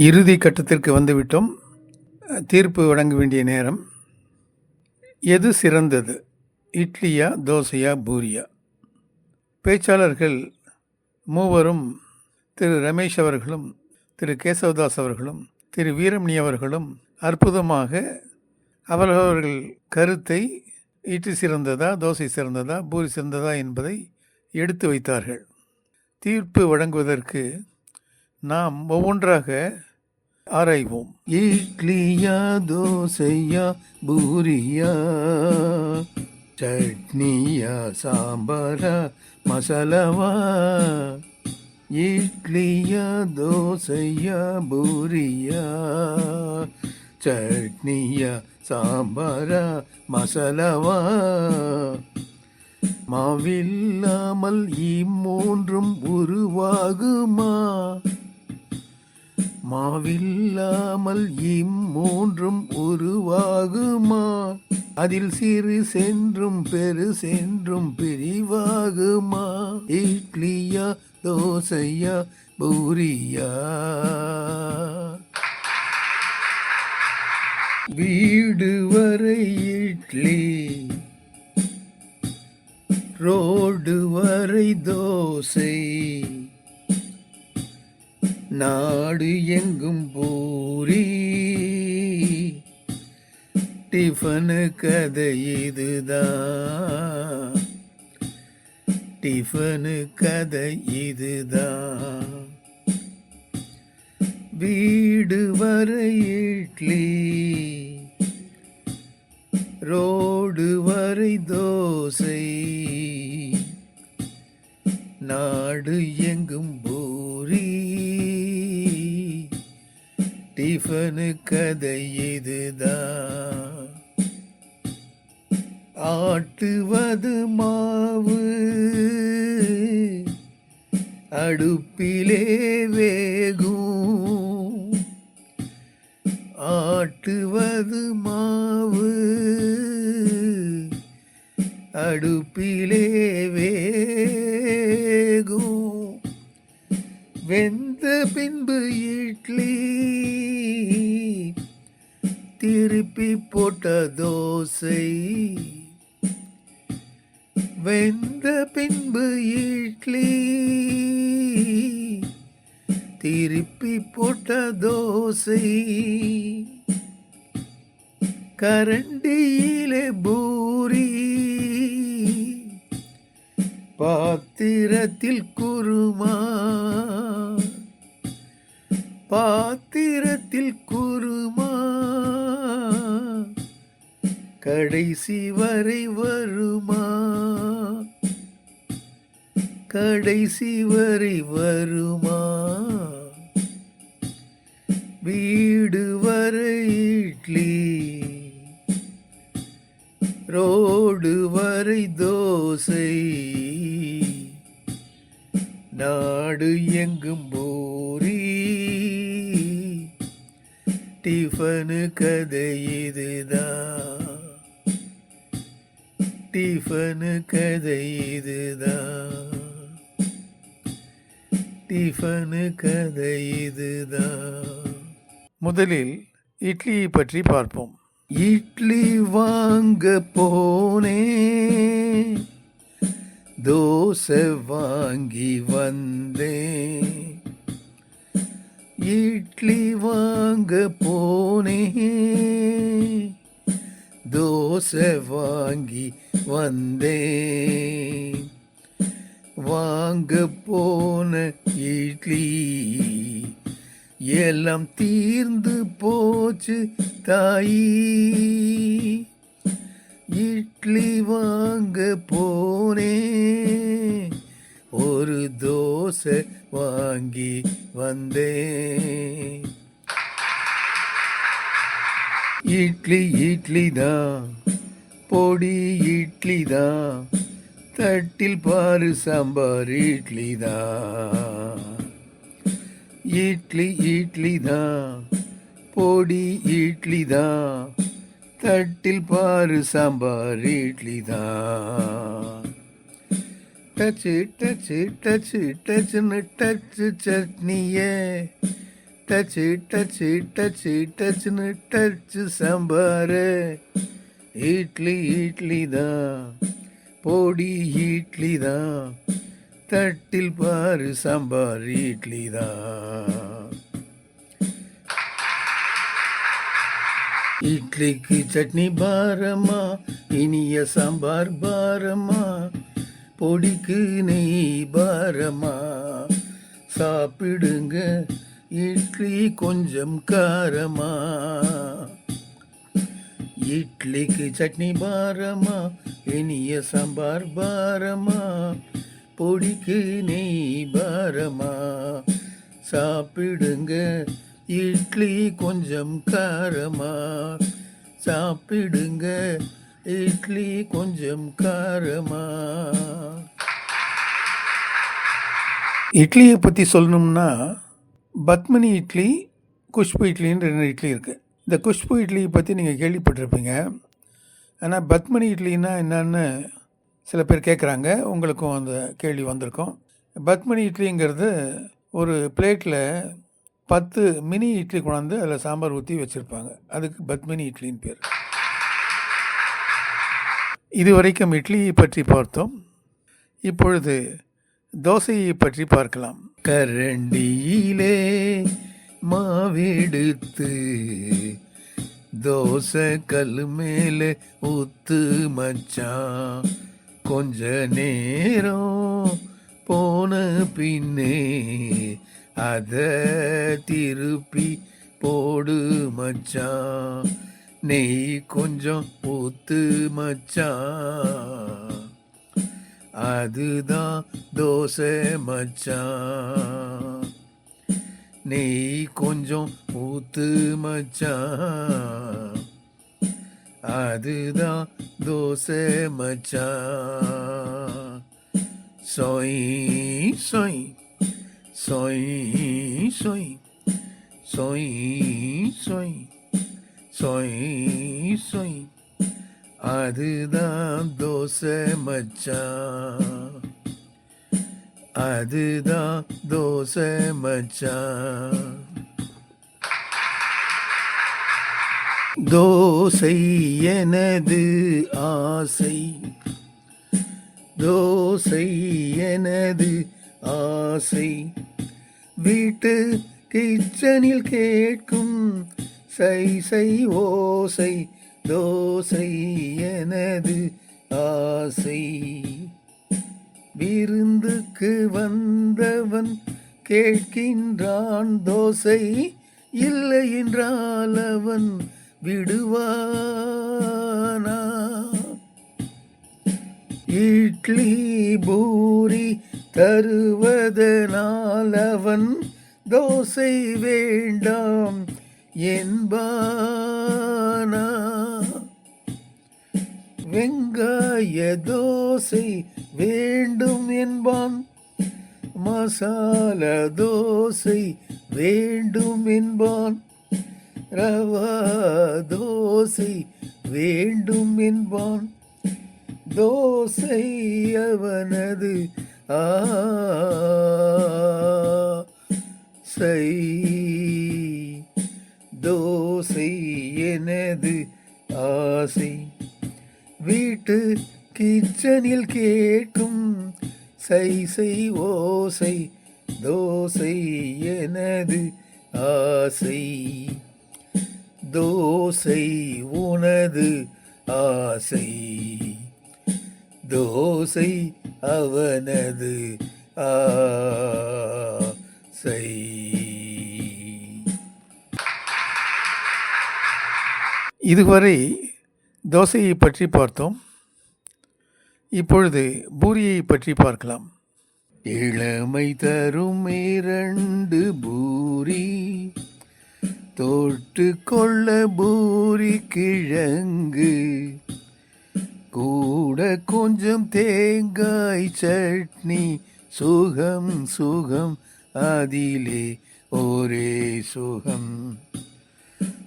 இறுதி கட்டத்திற்கு வந்துவிட்டோம். தீர்ப்பு வழங்க வேண்டிய நேரம். எது சிறந்தது? இட்லியா தோசையா பூரியா? பேச்சாளர்கள் மூவரும் திரு ரமேஷ் அவர்களும் திரு கேசவதாஸ் அவர்களும் திரு வீரமணி அவர்களும் அற்புதமாக அவரவர்கள் கருத்தை இட்லி சிறந்ததா தோசை சிறந்ததா பூரி சிறந்ததா என்பதை எடுத்து வைத்தார்கள். தீர்ப்பு வழங்குவதற்கு நாம் ஒவ்வொன்றாக ஆராய்வோம் இட்லியா தோசையா பூரியா சட்னியா சாம்பாரா மசாலாவா? இட்லியா தோசையா பூரியா சட்னியா சாம்பாரா மசாலாவா? மாவில்லாமல் இம்மூன்றும் உருவாகுமா? இல்லாமல் இம்மூன்றும் உருவாகுமா? அதில் சிறு சென்றும் பெரு சென்றும் பிரிவாகுமா? இட்லியா தோசையா பூரியா? வீடு வரை இட்லி ரோடு வரை தோசை. நாடு எங்கும் பூரி. டிஃபனு கதை இதுதான் டிஃபனு கதை இதுதான் வீடு வரை இட்லி. ரோடு வரை தோசை. நாடு எங்கும் பூரி ஸ்டீஃபனு கதை இதுதான். ஆட்டுவது மாவு அடுப்பிலே வேகும். ஆட்டுவது மாவு அடுப்பிலே வேகும். வெந்த பின்பு இட்லி போட்ட தோசை வெந்த பின்பு இட்லி திருப்பி போட்ட தோசை கரண்டியிலே பூரி பாத்திரத்தில் குருமா பாத்திரத்தில் கடைசி வரை வருமா? கடைசி வரை வருமா? வீடு வரை இட்லி ரோடு வரை தோசை. நாடு எங்கும் பூரி டிஃபனு கதை இதுதான். டிஃபனு கதை இதுதான். டிஃபனு கதை இதுதான். முதலில் இட்லியை பற்றி பார்ப்போம். இட்லி வாங்க போனே. தோசை வாங்கி வந்தேன் இட்லி வாங்க போனே. தோசை வாங்கி வந்தேன். வாங்க போன இட்லி எல்லாம் தீர்ந்து போச்சு தாயி. இட்லி வாங்க போனே ஒரு தோசை வாங்கி வந்தேன். இட்லி இட்லி தான் பொடி இட்லி தான் தட்டில் பாரு சாம்பார் இட்லி தான் இட்லி இட்லி தான் பொடி இட்லி தான் தட்டில் பாரு சாம்பார் இட்லி தான் டச்சு டச்சு டச்சு டச்சுன்னு டச்சு சட்னியே டச்சு டச்சு டச்சு டச்சுன்னு டச்சு சாம்பார். இட்லி இட்லி தான். பொடி இட்லி தான். தட்டில் பாரு சாம்பார் இட்லி தான். இட்லிக்கு சட்னி பாரமா இனிய சாம்பார் பாரமா. பொடிக்கு நெய் பாரமா. சாப்பிடுங்க இட்லி கொஞ்சம் காரமா? இட்லிக்கு சட்னி பாரமா? இனிய சாம்பார் பாரமா? பொடிக்கு நெய் பாரமா? சாப்பிடுங்க இட்லி கொஞ்சம் காரமா? சாப்பிடுங்க இட்லி கொஞ்சம் காரமா? இட்லியை பற்றி சொல்லணும்னா பத்மினி இட்லி குஷ்பு இட்லின்னு ரெண்டு இட்லி இருக்குது இந்த குஷ்பு இட்லியை பற்றி நீங்கள் கேள்விப்பட்டிருப்பீங்க. ஆனால் பத்மினி இட்லின்னா என்னன்னு சில பேர் கேட்குறாங்க உங்களுக்கும் அந்த கேள்வி வந்திருக்கும். பத்மினி இட்லிங்கிறது ஒரு பிளேட்டில் பத்து மினி இட்லி கொண்டாந்து அதில் சாம்பார் ஊற்றி வச்சுருப்பாங்க. அதுக்கு பத்மினி இட்லின்னு பேர். இதுவரைக்கும் இட்லியை பற்றி பார்த்தோம். இப்பொழுது தோசையை பற்றி பார்க்கலாம். கரண்டியிலே மாவெடுத்து தோசை கல் மேலே ஊத்து மச்சான் கொஞ்ச நேரம் போன பின்னே அத திருப்பி போடு மச்சான் நெய் கொஞ்சம் ஊத்து மச்சான் அதுதான் தோசை மச்சான் நெய் கொஞ்சம் ஊத்து மச்சான் அதுதான் தோசை மச்சான் சொய் சொய் சொய் சொய் சொய் சொய் சொய் சொய் அதுதான் தோசை மச்சான் அதுதான் தோசை மச்சான் தோசை எனது ஆசை. தோசை எனது ஆசை. வீட்டு கிச்சனில் கேட்கும் சை சை ஓசை. தோசை எனது ஆசை. விருந்துக்கு வந்தவன் கேட்கின்றான் தோசை இல்லை என்றால் அவன் விடுவானா? இட்லி பூரி தருவதனால் அவன் தோசை வேண்டாம் என்பானா? வெங்காய தோசை வேண்டும் என்பான். மசாலா தோசை வேண்டும் என்பான். ரவா தோசை வேண்டும் என்பான். தோசை அவனது ஆசை. தோசை எனது ஆசை. வீட்டு கிச்சனில் கேட்கும் சைசை ஓசை. தோசை எனது ஆசை. தோசை உனது ஆசை. தோசை அவனது ஆசை. இதுவரை தோசையை பற்றி பார்த்தோம். இப்பொழுது பூரியை பற்றி பார்க்கலாம். இளமை தரும் இரண்டு பூரி தொட்டு கொள்ள பூரி கிழங்கு கூட கொஞ்சம் தேங்காய் சட்னி சுகம் சுகம் அதிலே ஒரே சுகம்.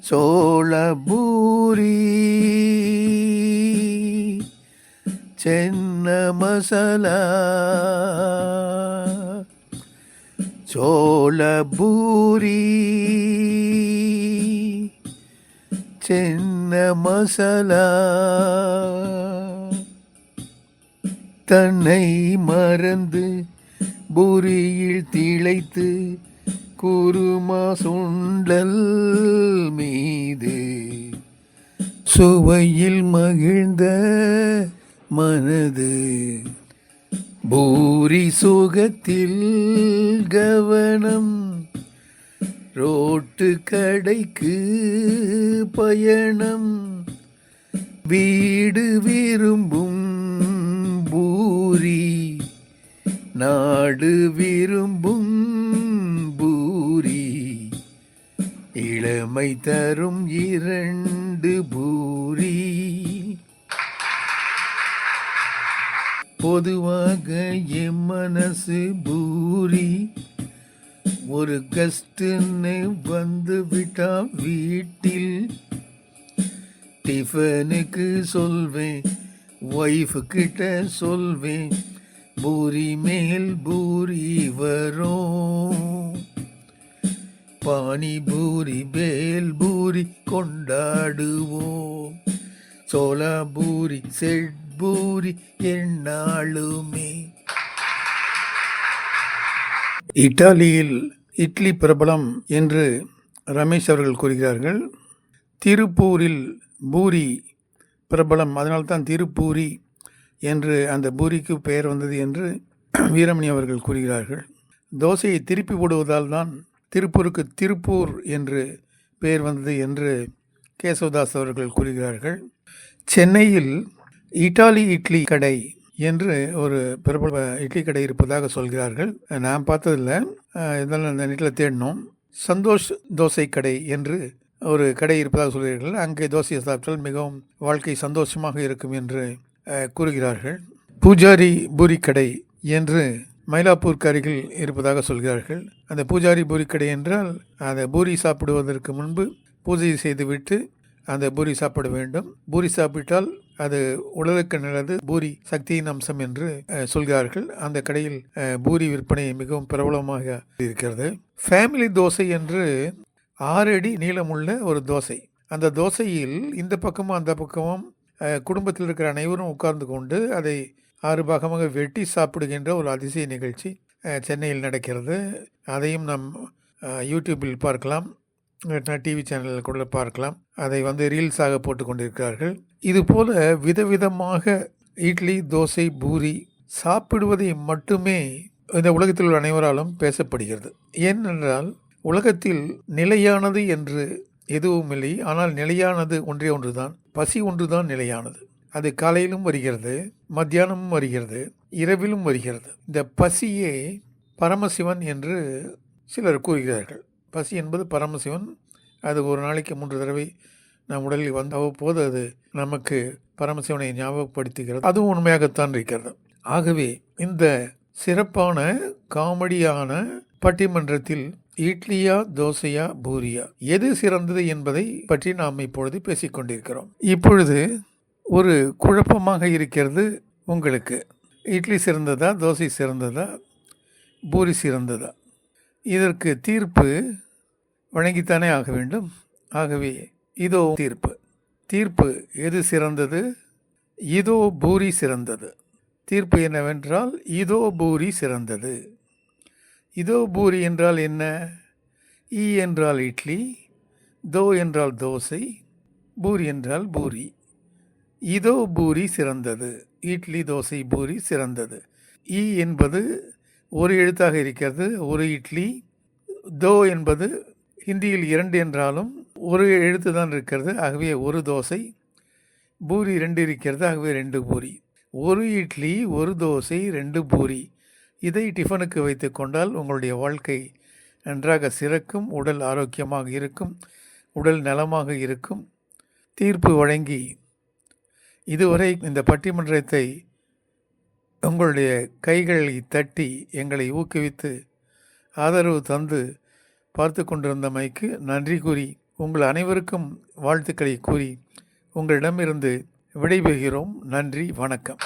சோள பூரி சென்ன மசாலா சோள பூரி சென்ன மசாலா தன்னை மறந்து பூரியில் திளைத்து குருமா சுண்டல். சுவையில் மகிழ்ந்த மனது. பூரி சுகத்தில் கவனம். ரோட்டு கடைக்கு பயணம். வீடு விரும்பும் பூரி. நாடு விரும்பும் பூரி. இளமை தரும் இரண்டு பூரி பொதுவாக என் மனசு பூரி. ஒரு கஸ்ட்னு வந்து விட்டா வீட்டில். டிஃபனுக்கு சொல்வேன் ஒய்ஃபு கிட்ட சொல்வேன் பூரி மேல் பூரி வரும். பானி பூரி பேல் பூரி கொண்டாடுவோம். சோளா பூரி செட் பூரி இத்தாலியில் இட்லி பிரபலம் என்று ரமேஷ் அவர்கள் கூறுகிறார்கள். திருப்பூரில் பூரி பிரபலம். அதனால்தான் திருப்பூரி என்று அந்த பூரிக்கு பெயர் வந்தது என்று வீரமணி அவர்கள் கூறுகிறார்கள். தோசையை திருப்பி போடுவதால் தான் திருப்பூருக்கு திருப்பூர் என்று பெயர் வந்தது என்று கேசவதாஸ் அவர்கள் கூறுகிறார்கள் சென்னையில் இட்டாலி இட்லி கடை என்று ஒரு பிரபல இட்லி கடை இருப்பதாக சொல்கிறார்கள். நான் பார்த்ததில்ல. இதெல்லாம் அந்த நெட்டில் தேடினோம் சந்தோஷ் தோசை கடை என்று ஒரு கடை இருப்பதாக சொல்கிறார்கள். அங்கே தோசையை சாப்பிட்டால் மிகவும் வாழ்க்கை சந்தோஷமாக இருக்கும் என்று கூறுகிறார்கள். பூஜாரி பூரி கடை என்று மயிலாப்பூருக்கு அருகில் இருப்பதாக சொல்கிறார்கள். அந்த பூஜாரி பூரி கடை என்றால் அந்த பூரி சாப்பிடுவதற்கு முன்பு பூஜை செய்துவிட்டு அந்த பூரி சாப்பிட வேண்டும். பூரி சாப்பிட்டால் அது உடலுக்கு நல்லது பூரி சக்தியின் அம்சம் என்று சொல்கிறார்கள். அந்த கடையில் பூரி விற்பனை மிகவும் பிரபலமாக இருக்கிறது. ஃபேமிலி தோசை என்று ஆறு அடி நீளமுள்ள ஒரு தோசை. அந்த தோசையில் இந்த பக்கமும் அந்த பக்கமும் குடும்பத்தில் இருக்கிற அனைவரும் உட்கார்ந்து கொண்டு அதை ஆறு பாகமாக வெட்டி சாப்பிடுகின்ற ஒரு அதிசய நிகழ்ச்சி சென்னையில் நடக்கிறது. அதையும் நாம் யூடியூப்பில் பார்க்கலாம். டிவி சேனலில் கூட பார்க்கலாம். அதை வந்து ரீல்ஸாக போட்டு கொண்டிருக்கிறார்கள் இது போல விதவிதமாக இட்லி தோசை பூரி சாப்பிடுவதை மட்டுமே இந்த உலகத்தில் உள்ள அனைவராலும் பேசப்படுகிறது. ஏனென்றால் உலகத்தில் நிலையானது என்று எதுவும் இல்லை. ஆனால் நிலையானது ஒன்றே ஒன்றுதான். பசி ஒன்றுதான் நிலையானது. அது காலையிலும் வருகிறது மத்தியானமும் வருகிறது இரவிலும் வருகிறது. இந்த பசியே பரமசிவன் என்று சிலர் கூறுகிறார்கள். பசி என்பது பரமசிவன். அது ஒரு நாளைக்கு மூன்று தடவை நம் உடலில் வந்த அவ்வப்போது அது நமக்கு பரமசிவனை ஞாபகப்படுத்துகிறது. அதுவும் உண்மையாகத்தான் இருக்கிறது. ஆகவே இந்த சிறப்பான காமெடியான பட்டிமன்றத்தில் இட்லியா தோசையா பூரியா எது சிறந்தது என்பதை பற்றி நாம் இப்பொழுது பேசிக்கொண்டிருக்கிறோம் இப்பொழுது ஒரு குழப்பமாக இருக்கிறது உங்களுக்கு. இட்லி சிறந்ததா தோசை சிறந்ததா பூரி சிறந்ததா? இதற்கு தீர்ப்பு வழங்கித்தானே ஆக வேண்டும். ஆகவே இதோ தீர்ப்பு. தீர்ப்பு எது சிறந்தது? இதோ பூரி சிறந்தது. தீர்ப்பு என்னவென்றால் இதோ பூரி சிறந்தது. இதோ பூரி என்றால் என்ன? ஈ என்றால் இட்லி தோ என்றால் தோசை பூரி என்றால் பூரி. இதோ பூரி சிறந்தது. இட்லி தோசை பூரி சிறந்தது. ஈ என்பது ஒரு எழுத்தாக இருக்கிறது ஒரு இட்லி தோ என்பது ஹிந்தியில் இரண்டு என்றாலும் ஒரு எழுத்து தான் இருக்கிறது ஆகவே ஒரு தோசை பூரி ரெண்டு இருக்கிறது ஆகவே ரெண்டு பூரி. ஒரு இட்லி ஒரு தோசை ரெண்டு பூரி. இதை டிஃபனுக்கு வைத்து கொண்டால் உங்களுடைய வாழ்க்கை நன்றாக சிறக்கும் உடல் ஆரோக்கியமாக இருக்கும் உடல் நலமாக இருக்கும். தீர்ப்பு வழங்கி. இதுவரை இந்த பட்டிமன்றத்தை உங்களுடைய கைகளை தட்டி எங்களை ஊக்குவித்து ஆதரவு தந்து பார்த்து கொண்டிருந்தமைக்கு நன்றி கூறி உங்கள் அனைவருக்கும் வாழ்த்துக்களை கூறி உங்களிடமிருந்து விடைபெறுகிறோம். நன்றி வணக்கம்.